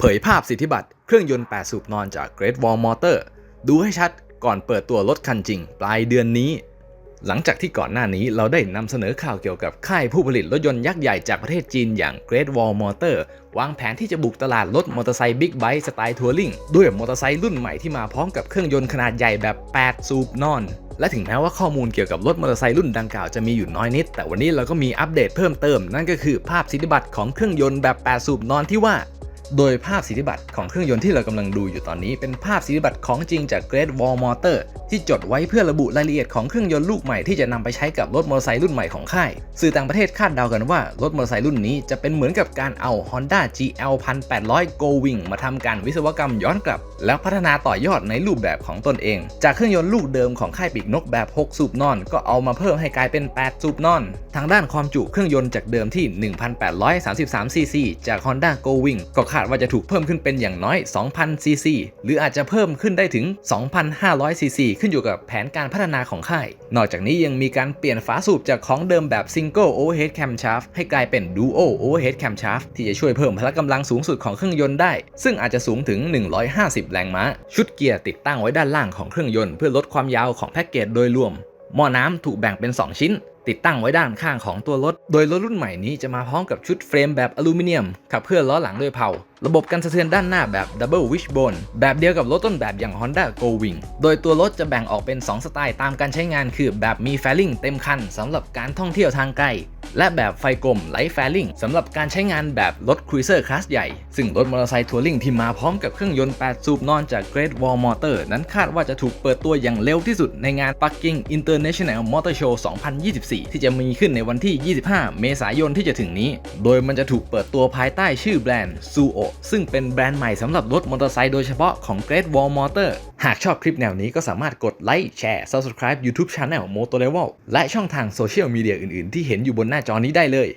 เผยภาพสิทธิบัตรเครื่องยนต์ 8 สูบนอนจาก Great Wall Motor ดูให้ชัดก่อนเปิดตัวรถคันจริง ปลายเดือนนี้ หลังจากที่ก่อนหน้านี้เราได้นำเสนอข่าวเกี่ยวกับค่ายผู้ผลิตรถยนต์ยักษ์ใหญ่จากประเทศจีนอย่าง Great Wall Motor วางแผนที่จะบุกตลาดรถมอเตอร์ไซค์บิ๊กไบค์สไตล์ทัวริงด้วยมอเตอร์ไซค์รุ่นใหม่ที่มาพร้อมกับเครื่องยนต์ขนาดใหญ่แบบ 8 สูบนอนและถึงแม้ว่าข้อมูลเกี่ยวกับรถมอเตอร์ไซค์รุ่นดังกล่าวจะมีอยู่น้อยนิด แต่วันนี้เราก็มีอัปเดตเพิ่มเติม นั่นก็คือภาพสิทธิบัตรของเครื่องยนต์แบบ 8 สูบนอนที่ว่า โดยภาพสิทธิบัตรของเครื่องยนต์ที่เรากำลังดูอยู่ตอนนี้ เป็นภาพสิทธิบัตรของจริงจาก Great Wall Motor ที่จดไว้เพื่อระบุรายละเอียดของเครื่องยนต์ลูกใหม่ที่จะนำไปใช้กับรถมอเตอร์ไซค์รุ่นใหม่ของค่าย สื่อต่างประเทศคาดเดากันว่ารถมอเตอร์ไซค์รุ่นนี้จะเป็นเหมือนกับการเอา Honda GL 1800 Go Wing มาทำการวิศวกรรมย้อนกลับ แล้วพัฒนาต่อยอดในรูปแบบของตนเอง จากเครื่องยนต์ลูกเดิมของค่ายปีกนกแบบ 6 สูบนอน ก็เอามาเพิ่มให้กลายเป็น 8 สูบนอน ทางด้านความจุเครื่องยนต์จากเดิมที่ 1,833ซีซีจาก Honda Go Wing ก็คาดว่าจะถูกเพิ่มขึ้นเป็นอย่างน้อย 2,000ซีซีหรืออาจจะเพิ่มขึ้นได้ถึง 2,500ซีซีขึ้นอยู่กับแผนการพัฒนาของค่าย นอกจากนี้ยังมีการเปลี่ยนฝาสูบจากของเดิมแบบ Single Overhead Camshaft ให้กลายเป็น Duo Overhead Camshaft ที่จะช่วยเพิ่มพละกำลังสูงสุดของเครื่องยนต์ได้ ซึ่งอาจจะสูงถึง 150 แรงม้า ชุดเกียร์ติดตั้งไว้ด้านล่างของเครื่องยนต์เพื่อลดความยาวของแพ็กเกจโดยรวม หม้อน้ำถูกแบ่งเป็น 2 ชิ้น ติดตั้งไว้ด้านข้างของตัวรถ โดยรถรุ่นใหม่นี้จะมาพร้อมกับชุดเฟรมแบบอลูมิเนียมขับเคลื่อนล้อหลังด้วยเผาระบบกันสะเทือนด้านหน้าแบบ Double Wishbone แบบเดียวกับรถต้นแบบอย่าง Honda Go Wing โดยตัวรถจะแบ่งออกเป็น 2 สไตล์ตามการใช้งานคือแบบมีแฟลิงเต็มคันสำหรับการท่องเที่ยวทางไกล และแบบไฟกลมไลท์แฟลิงสำหรับการใช้งานแบบรถครูเซอร์คลาสใหญ่ ซึ่งรถมอเตอร์ไซค์ทัวริงที่มาพร้อมกับเครื่องยนต์ 8 สูบนอนจาก Great Wall Motor นั้นคาดว่าจะถูกเปิดตัวอย่างเร็วที่สุดในงานปักกิ่ง International Motor Show 2024 ที่จะมีขึ้นในวันที่ 25 เมษายนที่จะถึงนี้ โดยมันจะถูกเปิดตัวภายใต้ชื่อแบรนด์ Suo ซึ่งเป็นแบรนด์ใหม่สำหรับรถมอเตอร์ไซค์โดยเฉพาะของ Great Wall Motor หากชอบคลิปแนวนี้ก็สามารถกดไลค์แชร์ Subscribe YouTube Channel Motor Level และช่องทางโซเชียลมีเดียอื่น ๆ ที่เห็นอยู่บนหน้าจอนี้ได้เลย